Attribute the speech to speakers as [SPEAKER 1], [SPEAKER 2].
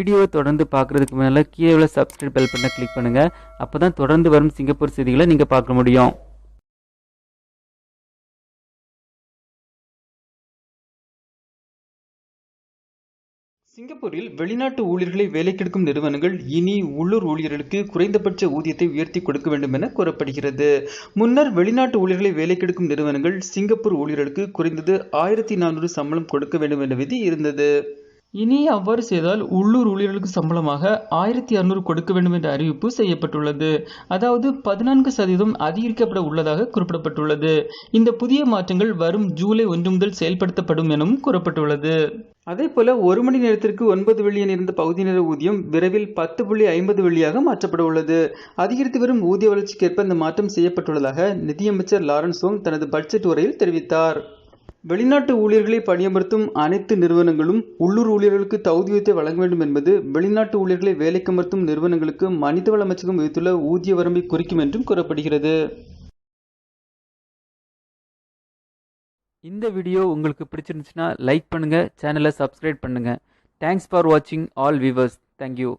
[SPEAKER 1] வீடியோவை தொடர்ந்து பார்க்குறதுக்கு முன்னால் கீழே உள்ள சப்ஸ்கிரைப் பெல் பட்டனை கிளிக் பண்ணுங்கள் அப்போ தான் தொடர்ந்து வரும் சிங்கப்பூர் செய்திகளை நீங்கள் பார்க்க முடியும்.
[SPEAKER 2] சிங்கப்பூரில் வெளிநாட்டு ஊழியர்களை வேலைக்கெடுக்கும் நிறுவனங்கள் இனி உள்ளூர் ஊழியர்களுக்கு குறைந்தபட்ச ஊதியத்தை உயர்த்தி கொடுக்க வேண்டும் என கூறப்படுகிறது. முன்னர் வெளிநாட்டு ஊழியர்களை வேலைக்கெடுக்கும் நிறுவனங்கள் சிங்கப்பூர் ஊழியர்களுக்கு குறைந்தது ஆயிரத்தி நானூறு சம்பளம் கொடுக்க வேண்டும் என்ற விதி இருந்தது. இனி அவ்வாறு செய்தால் உள்ளூர் ஊழியர்களுக்கு சம்பளமாக ஆயிரத்தி அறுநூறு கொடுக்க வேண்டும் என்ற அறிவிப்பு செய்யப்பட்டுள்ளது. அதாவது பதினான்கு சதவீதம் அதிகரிக்கப்பட உள்ளதாக குறிப்பிடப்பட்டுள்ளது. இந்த புதிய மாற்றங்கள் வரும் ஜூலை ஒன்று முதல் செயல்படுத்தப்படும் எனவும் கூறப்பட்டுள்ளது. அதே போல ஒரு மணி நேரத்திற்கு ஒன்பது வெள்ளியன் இருந்த பகுதி நேர ஊதியம் விரைவில் பத்து புள்ளி ஐம்பது வெள்ளியாக மாற்றப்பட உள்ளது. அதிகரித்து வரும் ஊதிய வளர்ச்சிக்கேற்ப இந்த மாற்றம் செய்யப்பட்டுள்ளதாக நிதியமைச்சர் லாரன்ஸ் சோங் தனது பட்ஜெட் உரையில் தெரிவித்தார். வெளிநாட்டு ஊழியர்களை பணியமர்த்தும் அனைத்து நிறுவனங்களும் உள்ளூர் ஊழியர்களுக்கு தகுதியத்தை வழங்க வேண்டும் என்பது வெளிநாட்டு ஊழியர்களை வேலைக்கமர்த்தும் நிறுவனங்களுக்கு மனிதவள அமைச்சகம் விதித்துள்ள ஊதிய வரம்பை குறிக்கும் என்றும் கூறப்படுகிறது.
[SPEAKER 1] இந்த வீடியோ உங்களுக்கு பிடிச்சிருந்துச்சுன்னா லைக் பண்ணுங்கள் சேனலை சப்ஸ்கிரைப் பண்ணுங்கள் தேங்க்ஸ் ஃபார் வாட்சிங் ஆல் வியூவர்ஸ் தேங்க்யூ